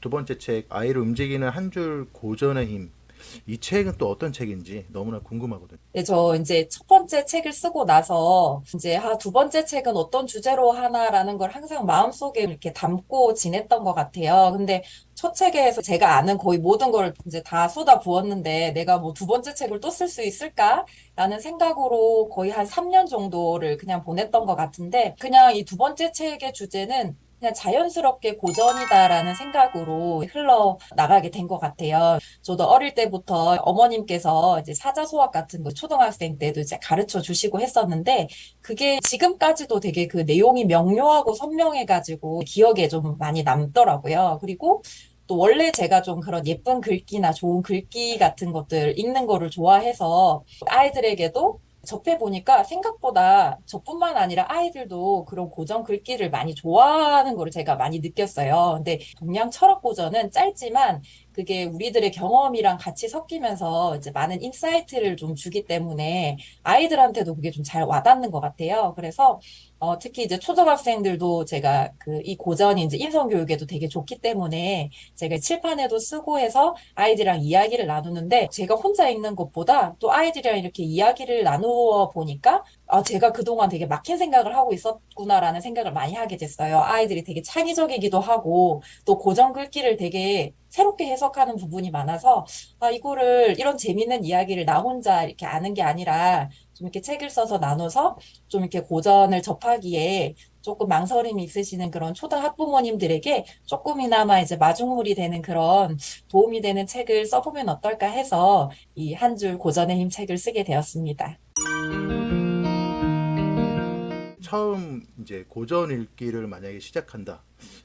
두 번째 책 아이를 움직이는 한 줄 고전의 힘. 이 책은 또 어떤 책인지 너무나 궁금하거든요. 네, 저 이제 첫 번째 책을 쓰고 나서 이제 아, 두 번째 책은 어떤 주제로 하나라는 걸 항상 마음속에 이렇게 담고 지냈던 것 같아요. 근데 첫 책에서 제가 아는 거의 모든 걸 이제 다 쏟아 부었는데 내가 뭐 두 번째 책을 또 쓸 수 있을까라는 생각으로 거의 한 3년 정도를 그냥 보냈던 것 같은데 그냥 이 두 번째 책의 주제는 그냥 자연스럽게 고전이다라는 생각으로 흘러나가게 된 것 같아요. 저도 어릴 때부터 어머님께서 이제 사자소학 같은 거 초등학생 때도 이제 가르쳐 주시고 했었는데 그게 지금까지도 되게 그 내용이 명료하고 선명해가지고 기억에 좀 많이 남더라고요. 그리고 또 원래 제가 좀 그런 예쁜 글귀나 좋은 글귀 같은 것들 읽는 거를 좋아해서 아이들에게도 접해 보니까 생각보다 저뿐만 아니라 아이들도 그런 고전 글귀를 많이 좋아하는 거를 제가 많이 느꼈어요. 근데 동양 철학 고전은 짧지만 그게 우리들의 경험이랑 같이 섞이면서 이제 많은 인사이트를 좀 주기 때문에 아이들한테도 그게 좀 잘 와닿는 것 같아요. 그래서 어, 특히 이제 초등학생들도 제가 그 이 고전이 이제 인성교육에도 되게 좋기 때문에 제가 칠판에도 쓰고 해서 아이들이랑 이야기를 나누는데 제가 혼자 읽는 것보다 또 아이들이랑 이렇게 이야기를 나누어 보니까 아, 제가 그동안 되게 막힌 생각을 하고 있었구나라는 생각을 많이 하게 됐어요. 아이들이 되게 창의적이기도 하고 또 고전 글귀를 되게 새롭게 해석하는 부분이 많아서 아, 이거를 이런 재밌는 이야기를 나 혼자 이렇게 아는 게 아니라 좀 이렇게 책을 써서 나눠서 좀 이렇게 고전을 접하기에 조금 망설임이 있으시는 그런 초등 학부모님들에게 조금이나마 이제 마중물이 되는 그런 도움이 되는 책을 써보면 어떨까 해서 이 한 줄 고전의 힘 책을 쓰게 되었습니다. 처음 이제 고전 읽기를 만약에 시작한다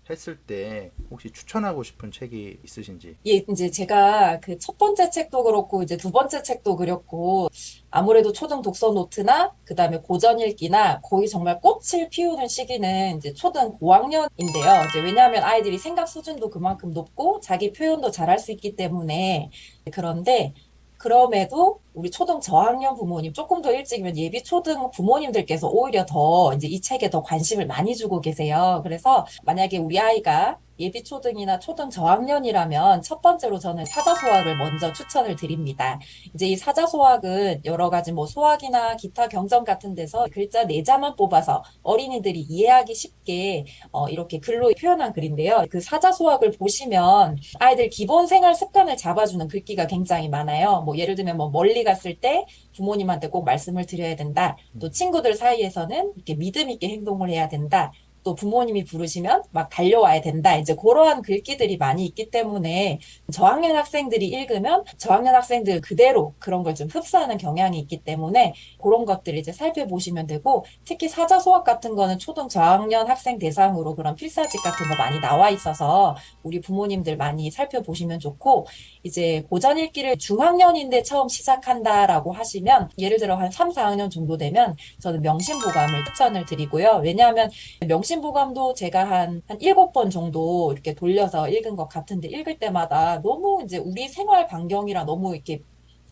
했을 때 혹시 추천하고 싶은 책이 있으신지? 예, 이제 제가 그 첫 번째 책도 그렇고 이제 두 번째 책도 그렇고 아무래도 초등 독서 노트나 그다음에 고전 읽기나 거의 정말 꽃을 피우는 시기는 이제 초등 고학년인데요. 이제 왜냐하면 아이들이 생각 수준도 그만큼 높고 자기 표현도 잘할 수 있기 때문에 그런데 그럼에도 우리 초등 저학년 부모님 조금 더 일찍이면 예비 초등 부모님들께서 오히려 더 이제 이 책에 더 관심을 많이 주고 계세요. 그래서 만약에 우리 아이가 예비 초등이나 초등 저학년이라면 첫 번째로 저는 사자소학을 먼저 추천을 드립니다. 이제 이 사자소학은 여러 가지 뭐 소학이나 기타 경전 같은 데서 글자 네 자만 뽑아서 어린이들이 이해하기 쉽게 어, 이렇게 글로 표현한 글인데요. 그 사자소학을 보시면 아이들 기본 생활 습관을 잡아주는 글귀가 굉장히 많아요. 뭐 예를 들면 뭐 멀리 갔을 때 부모님한테 꼭 말씀을 드려야 된다. 또 친구들 사이에서는 이렇게 믿음 있게 행동을 해야 된다. 또 부모님이 부르시면 막 달려와야 된다. 이제 그러한 글귀들이 많이 있기 때문에 저학년 학생들이 읽으면 저학년 학생들 그대로 그런 걸 좀 흡수하는 경향이 있기 때문에 그런 것들을 이제 살펴보시면 되고 특히 사자 소학 같은 거는 초등 저학년 학생 대상으로 그런 필사집 같은 거 많이 나와 있어서 우리 부모님들 많이 살펴보시면 좋고 이제 고전 읽기를 중학년인데 처음 시작한다라고 하시면 예를 들어 한 3, 4학년 정도 되면 저는 명심보감을 추천을 드리고요. 왜냐하면 명심 보감도 제가 한, 한 7번 정도 이렇게 돌려서 읽은 것 같은데 읽을 때마다 너무 이제 우리 생활 반경이랑 너무 이렇게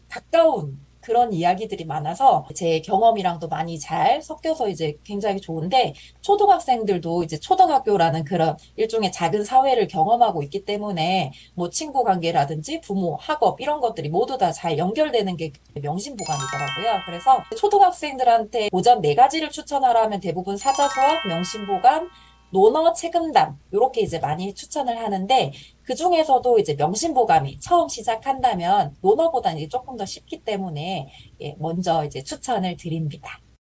가까운 그런 이야기들이 많아서 제 경험이랑도 많이 잘 섞여서 이제 굉장히 좋은데 초등학생들도 이제 초등학교라는 그런 일종의 작은 사회를 경험하고 있기 때문에 뭐 친구 관계라든지 부모, 학업 이런 것들이 모두 다 잘 연결되는 게 명심보감이더라고요. 그래서 초등학생들한테 고전 네 가지를 추천하라면 대부분 사자수학, 명심보감, 논어 책임담 이렇게 이제 많이 추천을 하는데 그 중에서도 이제 명심보감이 처음 시작한다면 논어보다는 조금 더 쉽기 때문에 예, 먼저 이제 추천을 드립니다.